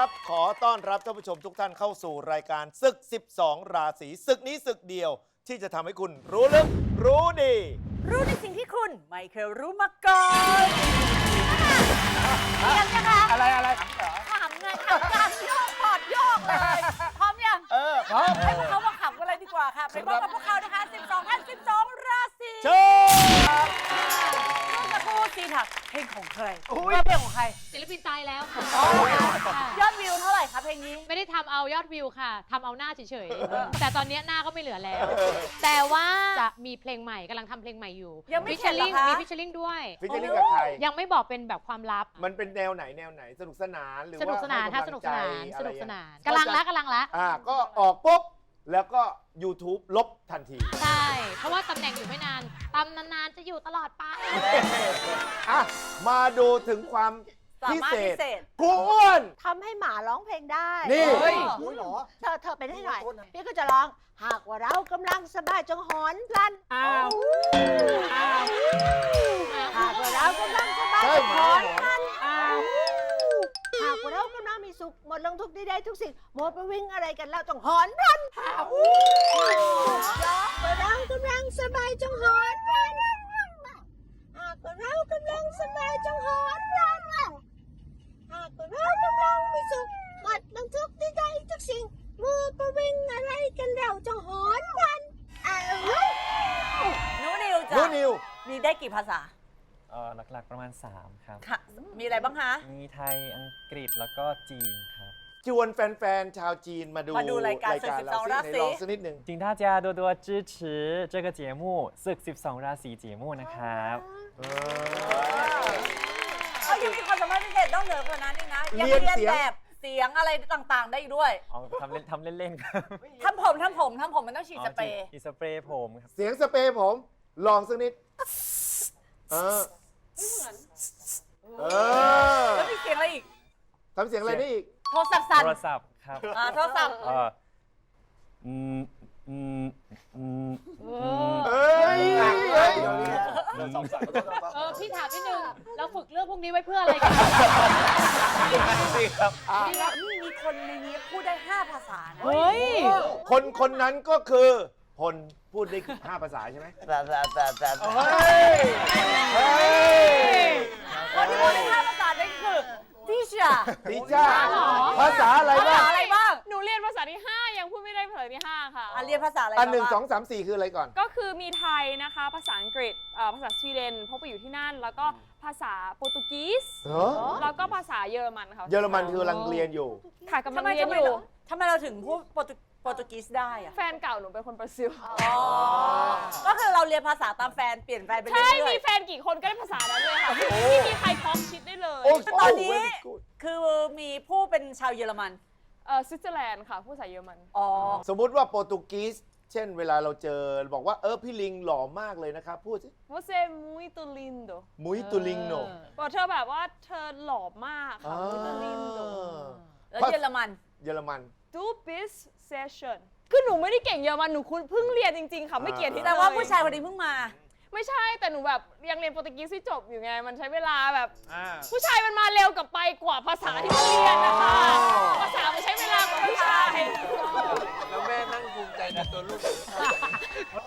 ครับ ขอต้อนรับท่านผู้ชมทุกท่านเข้าสู่รายการศึก 12 ราศีศึกนี้ศึกเดียว ที่จะทำให้คุณรู้ลึกรู้ดี รู้ในสิ่งที่คุณไม่เคยรู้มาก่อนเรียนยังคะอะไรอะไรถามเงินถามการโยกพอดโยกเลย พร้อมยังเออพร้อม ให้พวกเขามาขับกันเลยดีกว่าค่ะ ไปพบกับพวกเขานะคะ 12ท่าน12 ราศีเชิญเมื่อสักครู่ ซีถักเพลงของใครอุ๊ยว่าเพลงของใคร ศิลปินตายแล้วค่ะยอดวิวเท่าไหร่คะเพลงนี้ ไม่ได้ทำเอายอดวิวค่ะทำเอาหน้าเฉยๆ แต่ตอนนี้หน้าก็ไม่เหลือแล้ว แต่ว่าจะมีเพลงใหม่กำลังทำเพลงใหม่อยู่ยังไม่ฟิชเสร็เชอจเหรอริงคะ มีฟิชเชอริงด้วย ฟิชเชอร์ลิงกับใคร ยังไม่บอกเป็นแบบความลับ มันเป็นแนวไหนแนวไหนสนุกสนานหรือสนุกว่าสนานให้ค่ะกำสลันุงกใจสนาน อะสไรนุกอย่สงนานเงี้ยกำลังละกำลังละ อ่าก็ออกปุ๊บ แล้วก็ YouTube ลบทันทีใช่ เพราะว่าตำแหน่งอยู่ไม่นานตำนานๆจะอยู่ตลอดไป อะมาดูถึงความสาพิมารถเศพิษเศษครูอ้วน ทำให้หมาร้องเพลงได้นี่ เฮ้ยเธอเธอเป็นให้หน่อย พี่ก็จะร้อง หากว่าเรากำลังสบายจงหอนพลันอ้าวห ขหมดลงทุกข์ใดๆทุกสิ่งหมไปวิ่งอะไรกันแล้วจงหอนพันหากว่าเรากำลังสบายจงหอนพลันหากเรากำลังสบายจงหอนพลันหากเรากำลังมีสุขหมดลงทุกข์ใดๆทุกสิ่งมัวไปวิ่งอะไรกันแล้วจงหอนพันอ้าวหนูนิวจ้ะนูนิวมีได้กี่ภาษาเออหลักๆประมาณ 3 ครับ ค่ะ มีอะไรบ้างคะ มีไทย อังกฤษ แล้วก็จีนครับ ชวนแฟนๆ ชาวจีนมาดู มาดูรายการศึก เรา 12ราศี ไหนลองสักนิดหนึ่ง 请大家多多支持这个节目ศึก12 ราศี节目นะครับ เขายังมีความสามารถพิเศษต้องเหนือกว่านั้นอีกนะ ยัง เรียน เรียน เสียง แบบเสียงอะไรต่างๆ ได้อีกด้วย เอาทำเล่นทำเล่นๆครับ ทำผมทำผมทำผมมันต้องฉีดสเปรย์ อีสเปรย์ผมครับ เสียงสเปรย์ผม ลองสักนิด เออเออ แล้วมีเสียงอะไรอีก ทำเสียงอะไรได้อีก โทรศัพท์สั่นโทรศัพท์ครับอ่าโทรศัพท์ เอ่ออืมอืมอืมเอ้ยเอ้ยเออพี่ถามนิดนึงเราฝึกเรื่องพวกนี้ไว้เพื่ออะไรกันนี่มีคนในนี้พูดได้ 5 ภาษานะเฮ้ยคนคนนั้นก็คือพลพูดได้ห้าภาษาใช่ไหมเฮ้ยเฮ้ยคนที่พูดได้ 5 ภาษานั่นคือ ทิชาดิจ้าภาษาอะไรภาบ้าษางอะไรบ้างหนูเรียนภาษาที่ 5 ยังพูดไม่ได้ภาษาที่ 5 ค่ะ อะเรียนภาษาอะไรอันหนึ่งบ้าสองสามสี่คืออะไรก่อน ก็คือมีไทยนะคะ ภาษาอังกฤษเอ่อภาษาสวีเดนเพราะไปอยู่ที่นั่น แล้วก็ภาษาโปรตุเกสเหรอ แล้วก็ภาษาเยอรมันค่ะเยอรมันคือกำลังเรียนอยู่ ค่ะกำลัทำงไมเรียนทำไมอยู่ เราทำไมเราถึงพูดโปรตุ โปรตุเกสได้อะแฟนเก่าหนูเป็นคนบราซิลอ๋อก็คือเราเรียนภาษาตามแฟนเปลี่ยนแฟนไปเรื่ใช่ อยมีแฟนกี่คนก็ได้ภาษานั้นเลยค่ะไม่มีใครพร้อมชิดได้เลยโอ้ๆตอนนี้ very good คือมีผู้เป็นชาวเยอรมัน เออสวิตเซอร์แลนด์ค่ะพูดภาษาเยอรมัน อ๋อ สมมุติว่าโปรตุเกสเช่นเวลาเราเจอบอกว่าเออพี่ลิงหล่อมากเลยนะครับ พูดสิ Você é muito lindo มุยตุลิงโนบอกเธอแบบว่าเธอหล่อมากค่ะ muito lindo แล้วเยอรมัน เยอรมัน Du bist sehr schön คือหนูไม่ได้เก่งเยอรมันหนูคุณเพิ่งเรียนจริงๆค่ะไม่เกี่ยวที่แต่ว่าผู้ชายคนนี้เพิ่งมา ไม่ใช่แต่หนูแบบยังเรียนโปรตุเกสที่จบอยู่ไงมันใช้เวลาแบบ อ่า ผู้ชายมันมาเร็วกับไปกว่าภาษาที่มันเรียนนะคะภาษามันใช้เวลากว่าผู้ชาย แล้วแม่นั่งภูมิใจในตัวลูก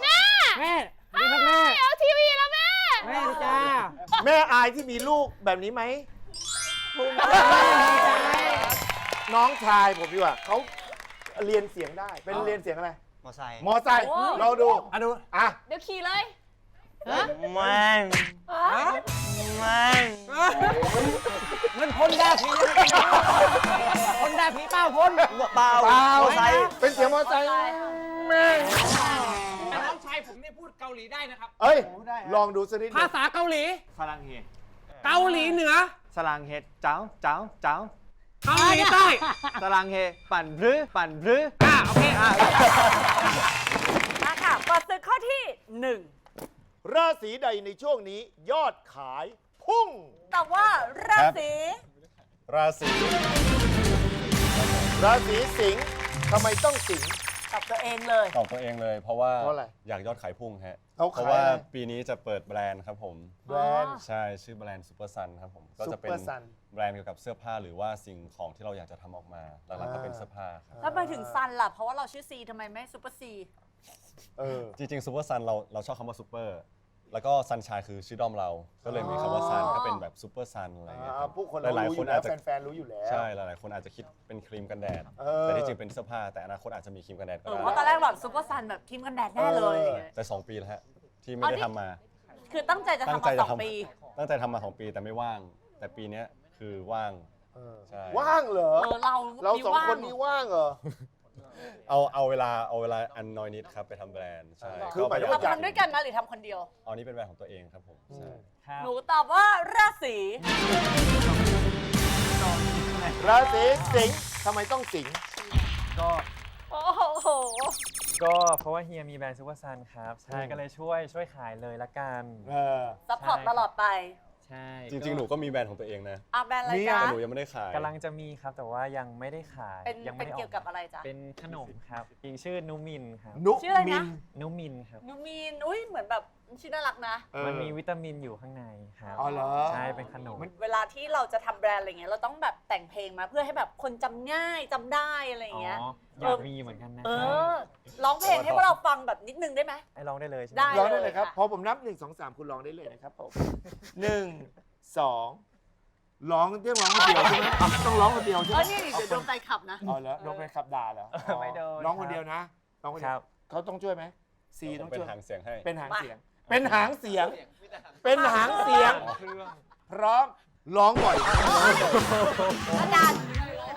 แม่แม่นี่ครับแม่ เอาทีวีแล้วแม่ แม่จ้าแม่อายที่มีลูกแบบนี้ไหมน้องชายผมดีกว่าเขา เรียนเสียงได้ เป็นเรียนเสียงอะไร มอไซค์มอไซค์โอ้ เราดู อะดู อะ เดี๋ยวขี่เลยแม่งแม่งมันพ่นดาผีพ่นดาผีเป้าพ่นเปล่าเปล่ามอไซค์เป็นเสียงมอไซค์แม่งน้องชายผมเนี่ยพูดเกาหลีได้นะครับ เอ้ย ลองดูสักนิดหนึ่ภางษาเกาหลีฝรั่งเฮดเกาหลีเหนือสลังเฮดเจ้าเจ้าเจ้า เกาหลีใต้สลังเฮ ปั่นพรือปั่นพรืออ่าโอเคอ่ามาค่ะเปิดศึกข้อที่หนึ่งราศีใดในช่วงนี้ยอดขายพุ่งตอบว่าราศีราศีราศีสิงห์ทำไมต้องสิงห์ตอบตัวเองเลย ตอบตัวเองเลยเพราะว่าเพราะอะไร อยากยอดขายพุ่งฮะ เขาเพขายราะว่าอะไรปีนี้จะเปิดแบรนด์ครับผม แบรนด์ ใช่ชื่อแบรนด์ซูเปอร์ซันครับผมก็จะเป็น Super Sun แบรนด์เกี่ยวกับเสื้อผ้าหรือว่าสิ่งของที่เราอยากจะทำออกมาหลักๆก็เป็นเสื้อผ้าครับแล้วไปถึงซันล่ะ เพราะว่าเราชื่อซีทำไมไม่ซูเปอร์ซีเออ จริงๆซูเปอร์ซันเราเราชอบคำว่าซูเปอร์แล้วก็ซันชายคือชื่อด้อมเรา ก็เลยมีคำว่าซันก็เป็นแบบซูเปอร์ซันอะไรอย่างเงี้ยคอ่ารับผู้คนหเราลายรู้ๆอคนยู่แล้วอาจจะแฟนๆรู้อยู่แล้ว ใช่หลายๆคนอาจจะคิด เป็นครีมกันแดด เออ แต่ที่จริงเป็นเสื้อผ้าแต่อนาคตอาจจะมีครีมกันแดดก็เออได้เพราะตอนแรกแบบซูเปอร์ซันแบบครีมกันแดดแน่เลยเออแต่สองปีแล้วฮะที่ไม่อ๋อได้นี่ ทำมา คือตั้งใจจะตั้งทำใจมาสจะองทำปี ตั้งใจทำมาสองปีแต่ไม่ว่าง แต่ปีเนี้ยคือว่าง เออใช่ ว่างเหรอ เออเราเรามีสองว่างคนนี้ว่างเหรอ เอาเอาเวลาเอาเวลาอันน้อยนิดครับไปทำแบรนด์ใช่คือหมายถึงก็ว่า ทำทำด้วยกันไหมหรือทำคนเดียว เอานี้เป็นแบรนด์ของตัวเองครับผมใช่ ครับหนูตอบว่าราศี ราศีสิงห์ทำไมต้องสิงห์ก็โอ้โห ก็เพราะว่าเฮียมีแบรนด์ซูเปอร์ซันครับ ใช่ก็เลยช่วยช่วยขายเลยละกัน เออ ซัพพอร์ตตลอดไปใช่จริงๆ หนูก็มีแบรนด์ของตัวเองนะ อะแบรนด์อะไรนี่จ๊ะแต่หนูยังไม่ได้ขายกำลังจะมีครับแต่ว่ายังไม่ได้ขายเป็นยัไม่เป็นได้อเกี่ยวกับอะไรจ๊ะ เป็นขนมครับจริงชื่อนูมินครับนุชื่ออะไรนะมินนูมินครับนูมีนอุ้ยเหมือนแบบ ชื่อน่ารักนะ เออ มันมีวิตามินอยู่ข้างในครับอ๋อเหรอ ใช่เป็นขนมเวลาที่เราจะทำแบรนด์อะไรเงี้ยเราต้องแบบแต่งเพลงมาเพื่อให้แบบคนจำง่ายจำได้อะไรอ๋อเงี้ยอยากมีเหมือนกันนะเอครับอร้องเพลงให้พวกเราฟังแบบนิดนึงได้ไหมให้ลองได้เลยใช่ไหมได้ ร้องได้เลยครับค่ะพอผมนับหนึ่งสองสามคุณร้องได้เลยนะครับผมหนึ่งสองร้องเรียกร้องคนเดียวใช่ไหมต้องร้องคนเดียวใช่เอไหมอนี่เดี๋ยวโดนใจขับนะ เอาแล้วโดนไปขับด่าเหรอไม่โดนร้องคนเดียวนะร้องคนคเดียรัวบ เขาต้องช่วยไหมซีผต้อมงเป็นช่วยหางเสียงให้ เป็นหางมาเสียง เป็นหางเสียง เป็นหางเสียง พร้อม ร้องบ่อย อาจารย์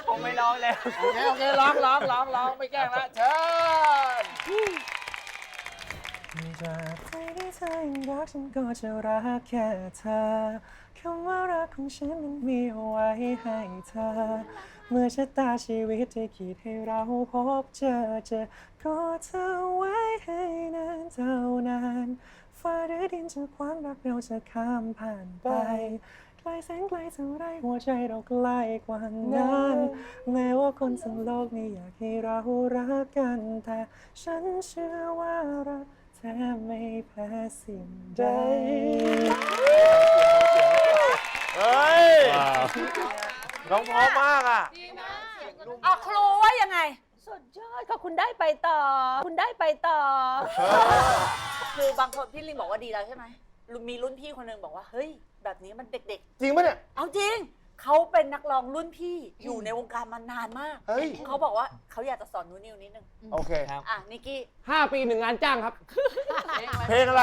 ผมไม่ร้องแล้ว โอเค โอเค ร้องร้องร้องร้องไม่แกล้งละเชิญจากใจที่เธอยังรักฉันก็จะรักแค่เธอ คำว่ารักของฉันมันมีเอาไว้ให้เธอ เมื่อชะตาชีวิตที่คิดให้เราพบเจอเจอก็เธอไว้ให้นานเท่านาน ฟ้าหรือดินจะขวางรักเราจะข้ามผ่านไปไกลแสนไกลเท่าไรหัวใจเราใกล้กว่านั้นแม้ว่าคนทั้งโลกนี้อยากให้เรารักกัน แต่ฉันเชื่อว่ารักแท้ไม่แพ้สิ่งใดเฮ้ยร้องเพราะมากอะเอาครูว่ายังไง สุดยอดค่ะคุณได้ไปต่อ คุณได้ไปต่อ คือบางคนพี่ลิงบอกว่าดีแล้วใช่ไหมมีรุ่นพี่คนหนึงบอกว่าเฮ้ย แบบนี้มันเด็กจริงปะเนี่ย ๆ เอาจริง เขาเป็นนักร้องรุ่นพี่อยู่ในวงการมานานมาก เฮ้ย เขาบอกว่าเขาอยากจะสอนนูนิวนิดนึง โอเคอะนิกกี้ห้าปีหนึ่งงานจ้างครับ เพลงอะไร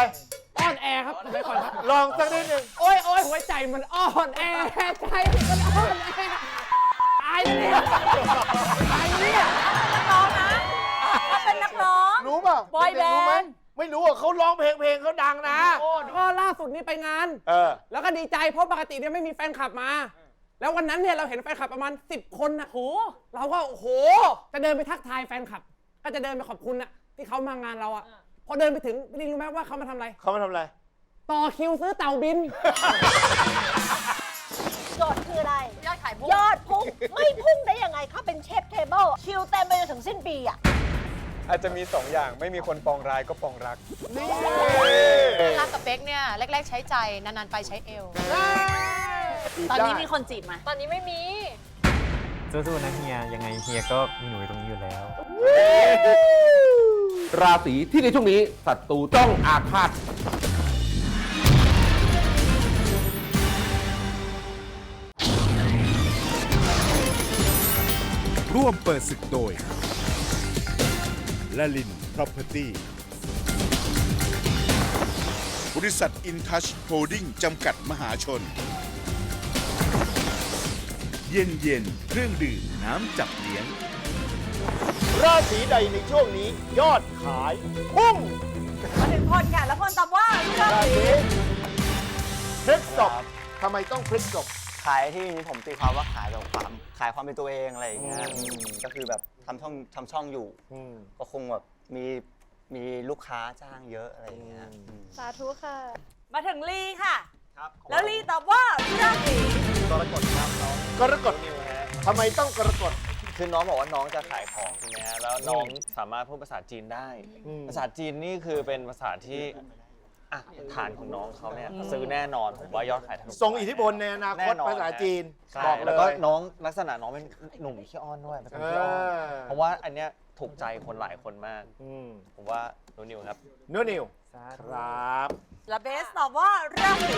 อ้อนแอร์ครับไปก่อนครับ ลองสักนิดหนึ่งโอ้ยโอ้ยหัวใจมันอ่อนแอใจมันอ่อนแอตายเลยเนี่ยตายเลยเนี่ย นักร้องนะเขาเป็นนักร้อง รู้เปล่าบอยแบนด์รู้ไหม ไม่รู้อะเขาร้องเพลงเพลงเขาดังนะโอ้ก็ล่าสุดนี้ไปงาน เออ แล้วก็ดีใจเพราะปกติเนี่ยไม่มีแฟนคลับมา แล้ววันนั้นเนี่ยเราเห็นแฟนคลับประมาณ 10 คนนะโหเราก็โอ้โห จะเดินไปทักทายแฟนคลับ ก็จะเดินไปขอบคุณนะที่เขามางานเราอะพอเดินไปถึงพี่ลิงรู้ไหมว่าเขามาทำอะไร เขามาทำอะไร ต่อคิวซื้อเต่าบิน โจทย์คืออะไร ยอดขายพุ่งยอดพุ่ง ไม่พุ่งได้ยังไงคะเป็นเชฟเทเบิลคิวเต็มไปจนถึงสิ้นปีอะ อาจจะมีสองอย่างไม่มีคนปองร้ายก็ปองรักนี่รักกับเป๊กเนี่ยแรก ๆ ใช้ใจนานๆไปใช้เอว ตอนนี้มีคนจีบไหมตอนนี้ไม่มี สู้ๆนะเฮีย ยังไงเฮียก็มีหนูอยู่ตรงนี้อยู่แล้ว ราศีที่ในช่วงนี้ศัตรูต้องอาฆาตร่วมเปิดศึกโดย ละลิน Property บริษัทอินทัชโฮดดิ้งจำกัดมหาชน เย็นเย็นๆเครื่องดื่มน้ำจับเลี้ยง ราศีใดในช่วงนี้ยอดขายพุ่งมาถึงคนค่ะ แล้วคนตอบว่าราราศีศีพฤษภทำไมต้องพฤษภขายที่นี้ผมตีความว่าขายแบบความขายความเป็นตัวเองอะไรอย่างเงี้ยอืมอืมก็คือแบบ ทำช่องทำช่องอยู่ อืม ก็คงแบบมีมีลูกค้าจ้างเยอะอะไรอย่างเงี้ยอืมสาธุค่ะ มาถึงลีค่ะแล้วลีตอบว่าราศีกรกฎครับน้องกรกฎทำไมต้องกรกฎ คือน้องบอกว่าน้องจะขายของใช่ไหมฮะแล้วน้องสามารถพูดภาษาจีนได้ อืม ภาษาจีนนี่คือเป็นภาษาที่ อะฐานของน้องเขาเนี่ยซื้อแน่นอนผมว่ายอดขายทะลุทรงอิทธิพลในอนาคแน่ตนอนภาษาจีนใช่บอกเลแล้วก็ย น้องลักษณะน้องเป็นหนุ่มขี้อ้อนด้วยเป็นคนขี้อ้อนเออ เพราะว่าอันเนี้ยถูกใจคนหลายคนมาก อืมผมว่าโนนิวครับ นุ่นนิวครับ แล้วเบสตอบว่าราศี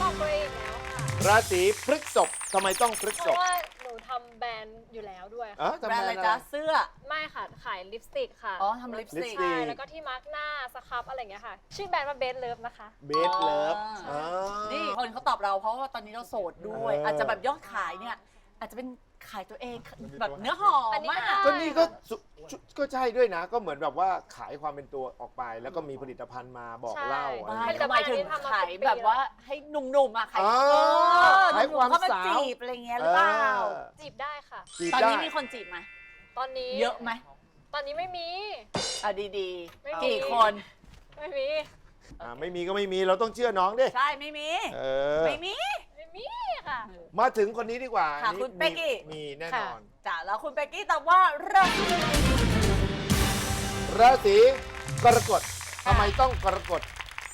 บอกตัวเองแล้วค่ะ ราศีพฤษภทำไมต้องพฤเพษราะภว่าหนูทำแบรนด์อยู่แล้วด้วยเอ๋ค่ะอทำแบรนด์ไมอะไรจ๊ะเสื้อ ไม่ค่ะ ขายลิปสติกค่ะอ๋อทำลิปสติกลิปสติใช่แล้วก็ที่มาร์กหน้าสครับอะไรอย่างเงี้ยค่ะ ชื่อแบรนด์ว่าเบสเลิฟนะคะ เบสเลิฟอ๋อนี่คนเขาตอบเราเพราะว่าตอนนี้เราโสดด้วย เอออ อาจจะแบบยอดขายเนี่ยอาจจะเป็น ขายตัวเองแบบเนื้อหอมอันนี้ก็มากได้ก็นี่ก็สุชุก็ใช่ด้วยนะ ก็เหมือนแบบว่าขายความเป็นตัวออกไปแล้วก็มีผลิตภัณฑ์มาบอกเล่าอะไรไม่อย่างก็เงี้ย หมายถึงขายแบบว่าให้หนุ่มๆอะขายอ๋อเออขายความหนุ่ๆเข้ามาสาว จีบอะไรเงี้ยหรือเปล่าเออจีบได้ค่ะ จีบตอนได้นี้มีคนจีบไหมตอนนี้เยอะไหมตอนนี้ไม่มี อะดีไม่มี ๆกี่คน ไม่มี อ่าไม่มีก็ไม่มีเราต้องเชื่อน้องดิใช่ไม่มี เออไม่มีไม่มีค่ะ มาถึงคนนี้ดีกว่าค่ะอันนี้คุณเป๊กกี้ มีมีแน่นอน จ้ะแล้วคุณเบกกี้ตอบว่าราศีราศีกรกฎทำไมต้องกรกฎ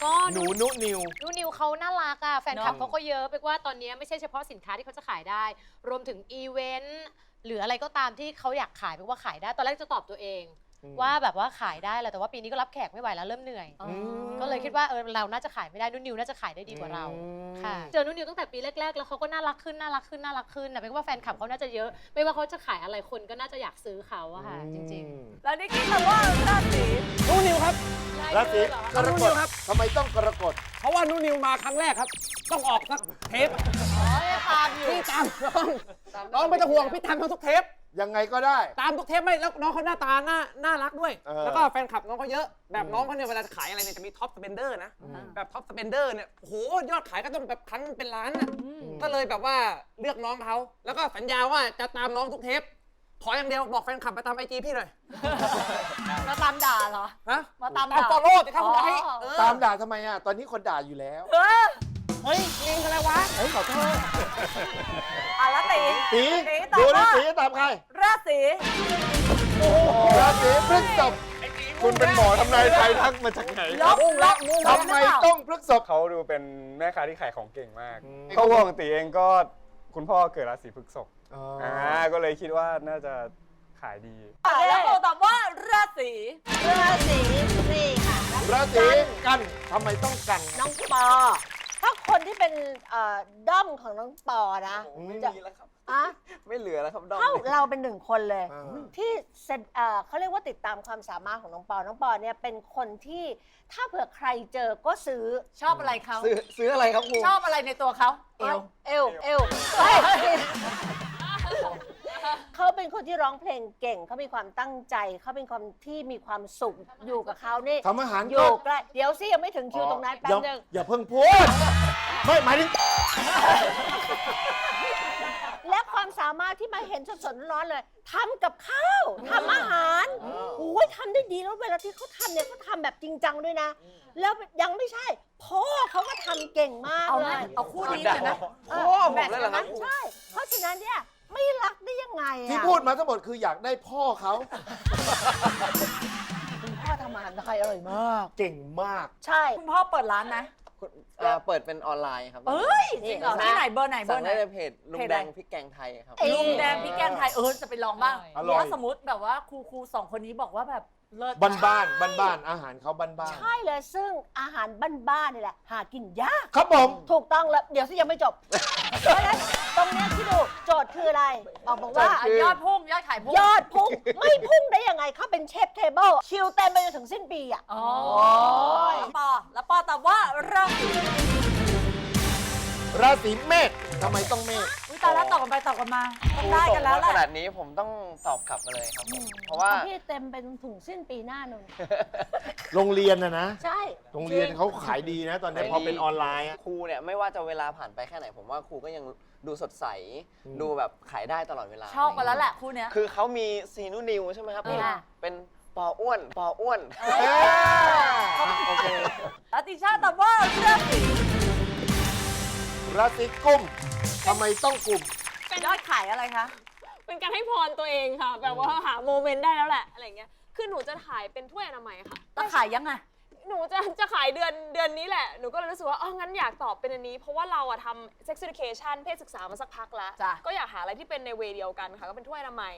ก็หนูนุนิว นูนิวเขาน่ารักอะแฟนคลับเนอะเขาก็เยอะไปกว่าตอนนี้ไม่ใช่เฉพาะสินค้าที่เขาจะขายได้ รวมถึงอีเวนต์หรืออะไรก็ตามที่เขาอยากขายไปว่าขายได้ ตอนแรกจะตอบตัวเอง ว่าแบบว่าขายได้แหละแต่ว่าปีนี้ก็รับแขกไม่ไหวแล้วเริ่มเหนื่อย ก็เลยคิดว่าเออเราน่าจะขายไม่ได้นุ่นนิวน่าจะขายได้ดีกว่าเราค่ะเจอนุ่นนิวตั้งแต่ปีแรกๆแล้วเขาก็น่ารักขึ้นน่ารักขึ้นน่ารักขึ้นนะเป็นว่าแฟนคลับเขาน่าจะเยอะ ไม่ว่าเขาจะขายอะไรคนก็น่าจะอยากซื้อเขาอะค่ะจริงแล้วนี่กี้ตอบว่าราศีนูนิวครับๆราศีเหรอกรกฎทำไมต้องกรกฎเพราะว่านูนิวมาครั้งแรกครับ ต้องออกสักเทปอ๋อตามอยู่พี่ตามน้องน้องไม่ต้องห่วงพี่ตามทั้งทุกเทป ยังไงก็ได้ ตามทุกเทปไม่แล้วน้องเขาหน้าตาน่าน่ารักด้วย เออแล้วก็แฟนคลับน้องเขาเยอะ แบบน้องเขาเนี่ยเวลาจะขายอะไรเนี่ยจะมีท็อปสเปนเดอร์นะแบบท็อปสเปนเดอร์เนี่ยโอ้โหยอดขายก็ต้องแบบครั้งเป็นล้านนะก็เลยแบบว่าเลือกน้องเขา แล้วก็สัญญาว่าจะตามน้องทุกเทป ขออย่างเดียวบอกแฟนคลับไปตามไอจีพี่หน่อยมาตามด่าเหรอ ฮะมาตามตามด่า ฟอลโล่สิครับคุณไอ้อ๋อเออ ตามด่าทำไมอะ ตอนนี้คนด่าอยู่แล้ว เออ เฮ้ยเองอะไรวะเฮ้ยขอโทษอะแล้วตีตีตีตอบดูนี่ว่าตีตามใครราศีราศีพฤษภคุณเป็นหมอทำนายไทยทักมาจากไหนลบลบทำไมต้องพฤษภเขาดูเป็นแม่ค้าที่ขายของเก่งมากอืมเขาปกติเองก็คุณพ่อเกิดราศีพฤษภอ๋ออ่าก็เลยคิดว่าน่าจะขายดีอะแล้วโบตอบว่าราศีราศีนี่ค่ะ ราศีกันทำไมต้องกัน น้องปอ ถ้าคนที่เป็นเอ่อด้อมของน้องปอนะไม่จะมีแล้วครับ อะไม่เหลือแล้วครับดอมเท่าเราเป็นหนึ่งคนเลย อ่า ที่เซ็นเอ่อเขาเรียกว่าติดตามความสามารถของน้องปอ น้องปอเนี่ยเป็นคนที่ถ้าเผื่อใครเจอก็ซื้อชอบอะไรเขาซื้อซื้ออะไรครับครูชอบอะไรในตัวเขาเอวเอวเอวเฮ้ย เขาเป็นคนที่ร้องเพลงเก่งเขามีความตั้งใจเขาเป็นคนที่มีความสุขอยู่กับเขานี่ทำอาหารอก็ยู่ใกล้เดี๋ยวสิยังไม่ถึงคิวตรงนั้นแป๊อย่าบนึงอย่าเพิ่งพูด ไม่หมายถึงและความสามารถที่มาเห็นสดๆร้อนๆเลยทำกับข้าวทำอาหารโอ้ยทำได้ดีแล้วเวลาที่เขาทำเนี่ยเขาทำแบบจริงจังด้วยนะ แล้วยังไม่ใช่พ่อเขาก็ทำเก่งมากเอาเลไหมยเอาคู่นี้เลยไหมเออโอ้ผมแบบเลยเหรอครับ ใช่ เพราะฉะนั้นเนี่ย ไม่รักได้ยังไงอะที่พูดมาทั้งหมดคืออยากได้พ่อเขาคุณพ่อทำอาหารไทยอร่อยมาก เก่งมากใช่ คุณพ่อเปิดร้านนะอ่าเปิดเป็นออนไลน์ครับเอ้ยจริงเหรอที่ไหนเบอร์ไหนเบอสั่งร์ไหน ได้ในเพจลุงเพจแดอะไร งพริกแกงไทยครับ เอ้ย ลุงแดงพี่แกงไทยเออจะไปลองบ้างอร่อย ถ้าสมมติแบบว่าครูครูสองคนนี้บอกว่าแบบเลิศบ้านบ้านบ้านบ้านๆอาหารเขาบ้านบ้านใช่เลยซึ่งอาหารบ้านๆนี่แหละ หากินยาก ๆครับผม ถูกต้องแล้ว เดี๋ยวสิยังไม่จบ เพราะฉะนั้นตรงเนี้ยที่ดูโจ ทย์คืออะไร บอกบอกว่าอะยอดพุ่งยอดขายพุ่งยอดพุ่งไม่พุ่งได้ยังไงเขาเป็นเชฟเทเบิลคิวเต็มไปจนถึงสิ้นปีอะอ๋อยแล้วปอแล้วปอตอบว่าราศีราศีเมษทำไมต้องเมษอุ้ย ตายแล้วตอบกันไปตอบกันมาต้องได้กันแล้วแหขนาละดนี้ผมต้องตอบกลับมาเลยครับผมเพราะว่าพี่เต็มไปจนถึงสิ้นปีหน้านุ่นโรงเรียนนะนะ ใช่โรงเรียนเขาขายดีนะ ตอนนี้พอเป็นออนไลน์อะ ครูเนี่ยไม่ว่าจะเวลาผ่านไปแค่ไหน ผมว่าครูก็ยังดูสดใสอืม ดูแบบขายได้ตลอดเวลาชอบกันแล้วแหละคู่เนี้ย คือเขามีซีนูนิวใช่ไหมครับ อ่านี่เป็นปออ้วนปออ้วนเอ้ยโอเค ราศีกุมทำไมต้องกุม เป็นยอดขายอะไรคะ เป็นการให้พรตัวเองค่ะ แบบว่าหาโมเมนต์ได้แล้วแหละอะไรเงี้ยคือหนูจะถ่ายเป็นถ้วยอนามัยค่ะจะขายยังไง หนูจะจะขายเดือนเดือนนี้แหละ หนูก็เลยรู้สึกว่าอ๋องั้นอยากตอบเป็นอันนี้ เพราะว่าเราอะทำ sex education เพศศึกษามาสักพักแล้ว จ้ะ ก็อยากหาอะไรที่เป็นในเวย์เดียวกันค่ะ ก็เป็นถ้วยอนามัย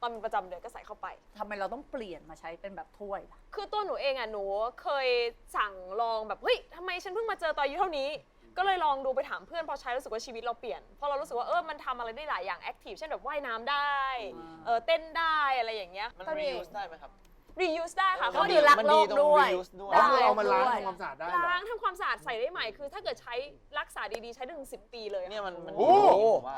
ตอนเป็นประจำเดือนก็ใส่เข้าไป ทำไมเราต้องเปลี่ยนมาใช้เป็นแบบถ้วยล่ะคือตัวหนูเองอะหนูเคยสั่งลองแบบเฮ้ยทำไมฉันเพิ่งมาเจอตอนอายุเท่านี้ ก็เลยลองดูไปถามเพื่อนพอใช้รู้สึกว่าชีวิตเราเปลี่ยนเพราะเรารู้สึกว่าเออมันทำอะไรได้หลายอย่างแอคทีฟเช่นแบบว่ายน้ำได้อ่าเออเต้นได้อะไรอย่างเงี้ยมันตอนนี้ reuse ได้ไหมครับ reuse ได้ค่ะก็ข้อดีดีรักโลกมันดีตรงด้วย reuse ด้วยแล้วคือเอามาล้างได้ทำความสะอาดได้เหรอ ล้างทำความสะอาดใส่ได้ใหม่คือถ้าเกิดใช้รักษาดีๆ ใช้ได้ถึงสิปีเลยอะเนี่ยมันมันโอ้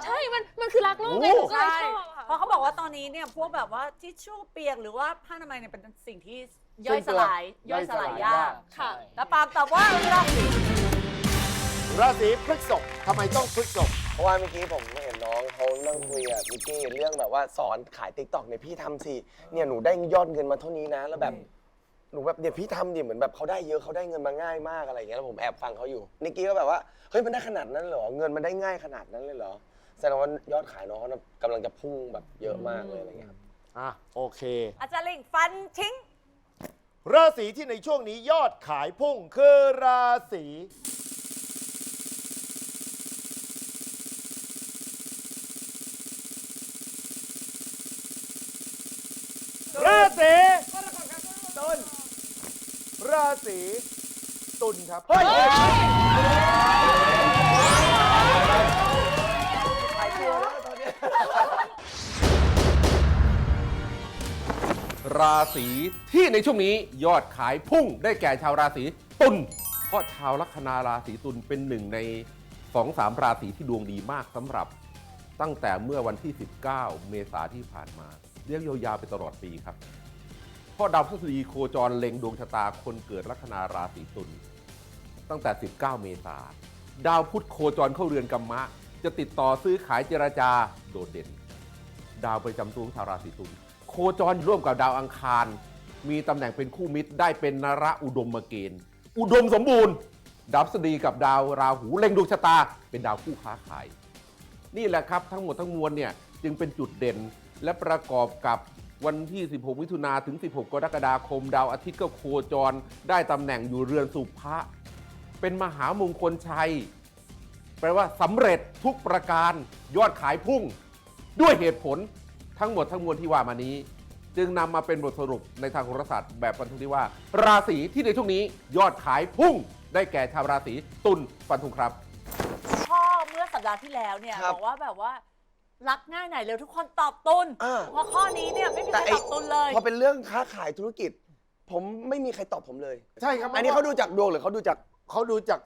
ใช่มันมันคือรักโลกไงหนูก็เลยใช่ชอบค่ะ เพราะเขาบอกว่าตอนนี้เนี่ยพวกแบบว่าทิชชู่เปียกหรือว่าผ้าอนามัยเนี่ยเป็นสิ่งที่ย่อยสลายย่อยสลายยาก ค่ะ แล้วปาล์มตอบว่าราศี ราศีพฤษภทำไมต้องพฤษภเพราะว่าเมื่อกี้ผมเห็นน้องเขานั่งคุยกับมิกกี้เรื่องแบบว่าสอนขายติ๊กต็อกเนี่ยพี่ทำสิเนี่ยหนูได้ยอดเงินมาเท่านี้นะ แล้วแบบหนูแบบเนี่ยพี่ทำดิเหมือนแบบเขาได้เยอะเขาได้เงินมาง่ายมากอะไรอย่างเงี้ยแล้วผมแอบฟังเขาอยู่นิกกี้ก็แบบว่าเฮ้ยมันได้ขนาดนั้นเหรอเงินมันได้ง่ายขนาดนั้นเลยเหรอแสดงว่ายอดขายน้องเขานะกำลังจะพุ่งแบบเยอะมากเลยอะไรเงี้ยครับ อะโอเค อาจารย์ลิงฟันทิ้ง ราศีที่ในช่วงนี้ยอดขายพุ่งคือราศีราศีตุล ราศีตุลครับ เฮ้ยราศีที่ในช่วงนี้ยอดขายพุ่งได้แก่ชาวราศีตุลเพราะชาวลัคนาราศีตุลเป็นหนึ่งในสองสามราศีที่ดวงดีมากสำหรับ ตั้งแต่เมื่อวันที่ 19 เมษาที่ผ่านมา เรียกยาวๆไปตลอดปีครับเพ ราะดาวพฤษฎีโคจรเล็งดวงชะตาคนเกิดลัคนาราศีตุลตั้งแต่ 19 เมษาดาวพุธโคจรเข้าเรือนกรรมะ จะติดต่อซื้อขายเจรจาโดดเด่น ดาวประจำตัวของชาวราศีตุลโคจรร่วมกับดาวอังคาร มีตำแหน่งเป็นคู่มิตรได้เป็นนระอุดมเกณฑ์ อุดมสมบูรณ์ดาวพฤษฎีกับดาวราหูเล็งดวงชะตา เป็นดาวคู่ค้าขาย นี่แหละครับทั้งหมดทั้งมวลเนี่ยจึงเป็นจุดเด่นและประกอบกับ วันที่ 16 มิถุนาถึง 16 กรกฎาคม ดาวอาทิตย์ก็โคจร ได้ตำแหน่งอยู่เรือนสุภะเป็นมหามงคลชัย แปลว่าสำเร็จทุกประการยอดขายพุ่ง ด้วยเหตุผลทั้งหมดทั้งมวลที่ว่ามานี้ จึงนำมาเป็นบทสรุปในทางโหราศาสตร์แบบฟันธงที่ว่า ราศีที่ในช่วงนี้ยอดขายพุ่ง ได้แก่ชาวราศีตุลฟันธงครับ พ่อเมื่อสัปดาห์ที่แล้วเนี่ยครับ บอกว่าแบบว่า รักง่ายไหนเร็วทุกคนตอบตุนอ่า เพราะข้อนี้เนี่ยไม่มีใครตอบตุนเลยพอเป็นเรื่องค้าขายธุรกิจ ผมไม่มีใครตอบผมเลย ใช่ครับอันนี้เขาดูจากดวงหรือเขาดูจาก เขาดูจาก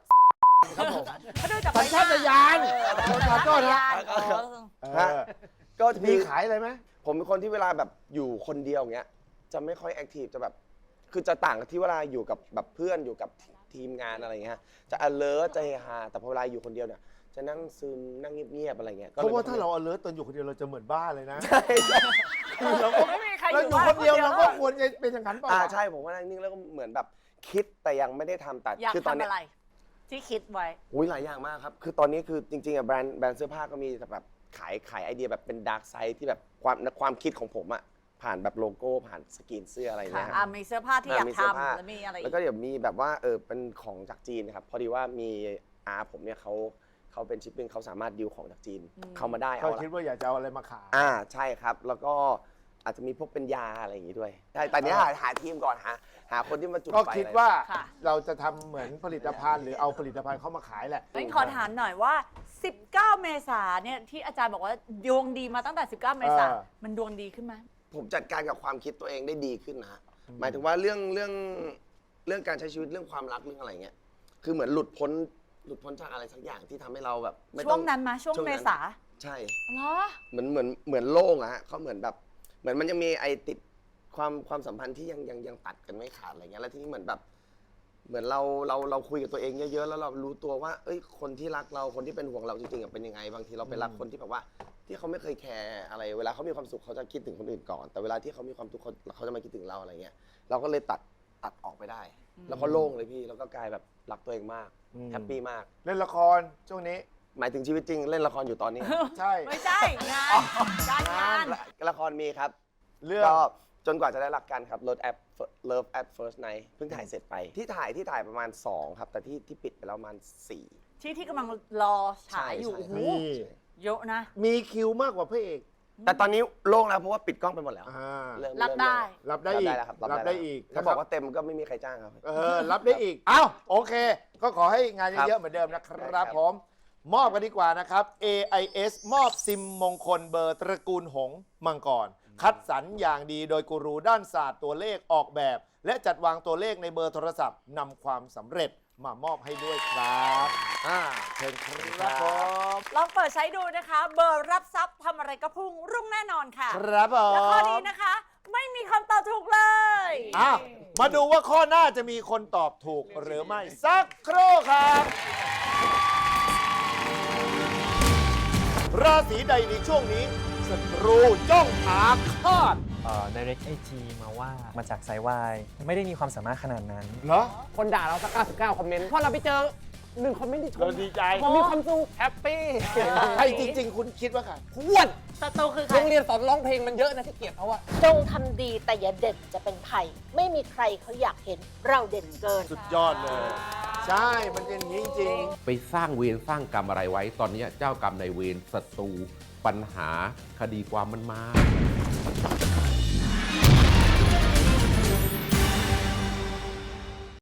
ครับผม เขาดูจากสัญชาตญาณเออขอโทษนะสัญชาตญาณเออก็จะมีขายอะไรไหมผมเป็นคนที่เวลาแบบอยู่คนเดียวอย่างเงี้ย จะไม่ค่อยแอคทีฟจะแบบ คือจะต่างกับที่เวลาอยู่กับแบบเพื่อนอยู่กับทีมงานอะไรเงี้ย จะ alert จะเฮฮาแต่พอเวลาอยู่คนเดียวเนี่ย จะนั่งซึมนั่งเงียบๆอะไรเงี้ยก็เพลยราะว่าไม่ค่ถ้าอยเรา alert ตอนอยู่คนเดียวเราจะเหมือนบ้าเลยนะใช่ใช่คือเราก็ไม่มีใครอเรายู่อยู่บ้านคนเดียวคนเดียวเราก็ควรจะเป็นอย่างนั้นเปล่าอ่าใช่ผมว่านั่งนิ่งแล้วก็เหมือนแบบคิดแต่ยังไม่ได้ทำแต่อยากคืตอนทำเนี้อะไร ที่คิดไว้ อุ้ยหลายอย่างมากครับ คือตอนนี้คือจริงๆอะแบรนด์แบรนด์เสื้อผ้าก็มีแต่แบบขายขายไอเดียแบบเป็นดาร์กไซด์ที่แบบความความคิดของผมอะผ่านแบบโลโก้ผ่านสกรีนเสื้ออะไรค่ะเงี้ยอะมีเสื้อผ้าที่อยากมีเสื้ทำผ้าแล้วมีอะไรอีแล้วกก็เดี๋ยวมีแบบว่าเออเป็นของจากจีนนะครับ พอดีว่ามีอาผมเนี่ยเขา เขาเป็นชิปปิ้งเขาสามารถดิวของจากจีนเข้ามาได้ก็เอาคิดละว่าอยากจะเอาอะไรมาขาย อ่าใช่ครับแล้วก็อาจจะมีพวกเป็นยาอะไรอย่างงี้ด้วยใช่แต่เนี้ยหาหาทีมก่อนหาหาคนที่มาจุดก็ไฟคิดอะไรว่าค่ะ เราจะทำเหมือนผลิตภัณฑ์หรือเอาผลิตภัณฑ์เข้ามาขายแหละ งั้นขอถามหน่อยว่า 19 เมษาเนี่ยที่อาจารย์บอกว่าดวงดีมาตั้งแต่ 19 เมษาเออ มันดวงดีขึ้นไหม ผมจัดการกับความคิดตัวเองได้ดีขึ้นนะฮะหมายถึงว่าเรื่องเรื่องเรื่องการใช้ชีวิตเรื่องความรักเรื่องอะไรเงี้ยคือเหมือนหลุดพ้น หลุดพ้นจากอะไรสักอย่างที่ทำให้เราแบบไม่ช่ต้วองงนั้นมาช่วงช่วงเมนั้นษาใช่ เหรอ เหมือนเหมือนเหมือนโล่งอะฮะเขาเหมือนแบบ เหมือนมันยังมีไอติดความความสัมพันธ์ที่ยังยังยังตัดกันไม่ขาดอะไรเงี้ยแล้วทีนี้เหมือนแบบ เหมือนเราเราเราคุยกับตัวเองเยอะๆแล้วเรารู้ตัวว่า เอ้ยคนที่รักเราคนที่เป็นห่วงเราจริงๆอะเป็นยังไงบางทีเราไปรักคนที่แบบว่า ที่เขาไม่เคยแคร์อะไร เวลาเขามีความสุขเขาจะคิดถึงคนอื่นก่อน แต่เวลาที่เขามีความทุกข์เขาเขาจะมาคิดถึงเราอะไรเงี้ยเราก็เลยตัด ตัดออกไปได้ แล้วก็โล่งเลยพี่แล้วก็กลายแบบรักตัวเองมากอืมแฮปปี้มาก เล่นละครช่วงนี้ หมายถึงชีวิตจริงเล่นละครอยู่ตอนนี้ ใช่ ไม่ใช่งานการงานละละครมีครับเรื่อง ก็จนกว่าจะได้รักกันครับ Love at Love at First Night เพิ่งถ่ายเสร็จไป ที่ถ่ายที่ถ่ายประมาณ 2 ครับ แต่ที่ที่ปิดไปแล้วประมาณ 4 ที่ที่กำลังรอฉายอยู่ใช่โอ้โหนี่เยอะนะ มีคิวมากกว่าพระเอกแต่ตอนนี้โล่งแล้วเพราะว่าปิดกล้องไปหมดแล้ว อ่า เริ่มรับได้ รับได้อีกแล้วครับรับได้อีกถ้านะครับบอกว่าเต็มก็ไม่มีใครจ้างครับ เออรับได้อีกอ้าวโอเค ก็ขอให้งานครับเยอะๆเหมือนเดิมนะคได้รับครับผม มอบกันดีกว่านะครับ AIS มอบซิมมงคลเบอร์ตระกูลหงส์มังกร คัดสรรอย่างดีโดยกูรูด้านศาสตร์ตัวเลขออกแบบ และจัดวางตัวเลขในเบอร์โทรศัพท์นำความสำเร็จ มามอบให้ด้วยครับอ่าเชิญครับผมลองเปิดใช้ดูนะคะ เบอร์รับทรัพย์ทำอะไรก็พุ่งรุ่งแน่นอนค่ะ ครับผและข้อมนี้นะคะ ไม่มีคำตอบถูกเลย อ้าวมาดูว่าข้อหน้าจะมีคนตอบถูกหรือไม่สักครู่ครับ ราศีใดในช่วงนี้ศัตรูจ้องอาฆาต เอ่อ direct IG มาว่ามาจากสายวายไม่ได้มีความสามารถขนาดนั้น เหรอคนด่าเราสัก99 คอมเมนต์พอเราไปเจอหนึ่งคอมเมนต์ที่ชมเราดีใจเรามีความสุขแฮปปี้ใครจริง ๆ คุณคิดว่าใครพวดศัตรูคือใครโรงเรียนสอนร้องเพลงมันเยอะนะที่เกลียดเขาอะจงทำดีแต่อย่าเด่นจะเป็นภัย ไม่มีใครเขาอยากเห็นเราเด่นเกิน สุดยอดเลย ใช่มันเป็นอย่างนี้จริงไปสร้างเวรสร้างกรรมอะไรไว้ ตอนนี้เจ้ากรรมในายเวรศัตรูปัญหาคดีความมันมา